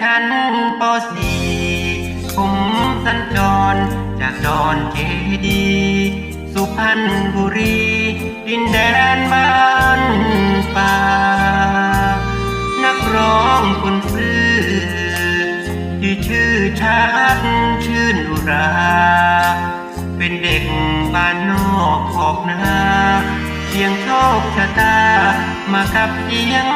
ชั้นป .4 ผมสัญจร จากดอนเจดี สุพรรณบุรี ดินแดนบ้านป่า นักร้องคนซื่อที่ชื่อชัดชื่นอุรา เป็นเด็กบ้านนอกออกนาเสียงโชคชะตามากับเสียง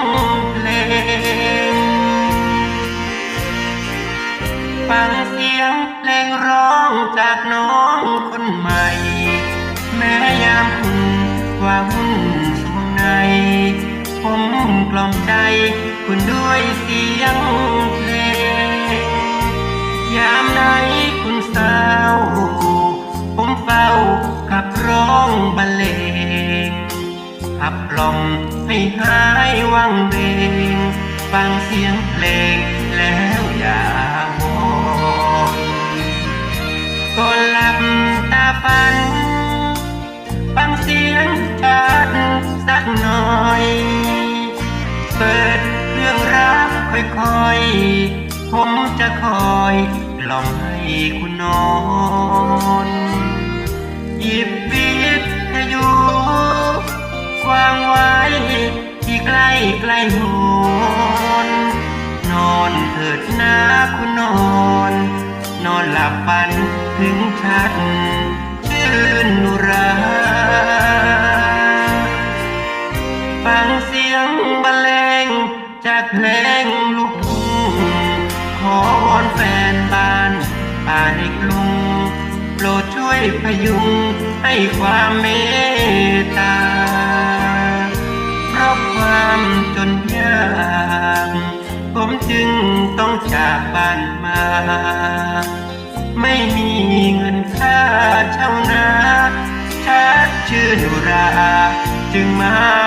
ฟังเสียงเพลงร้องจากน้องคนใหม่ แม้ยามคุณว่าวุ่นสวงใน ผมกล่อมใจคุณด้วยเสียงเพลง ยามไหนคุณเศร้า ผมเฝ้าขับร้องบรรเลงขับกล่อมให้หายวังเวงฟังเสียงเพลงแล้ว รื่องรักค่อยๆ ผมจะคอยลอมให้คุณนอนหยิบวิทยุวางไว้ที่ใกล้ใกล้หูนนอนเถิดนะคุณนอน นอนหลับฝันถึงชัดชื่นนุรา กเพลงลูกทุ่งขอวอนแฟนบ้านป่าในกรุงโปรดช่วยพยุงให้ความเมตตา เพราะความจนยากผมจึงต้องจากบ้านมา ไม่มีเงินค่าเช่านาชัดชื่อนราจึงมา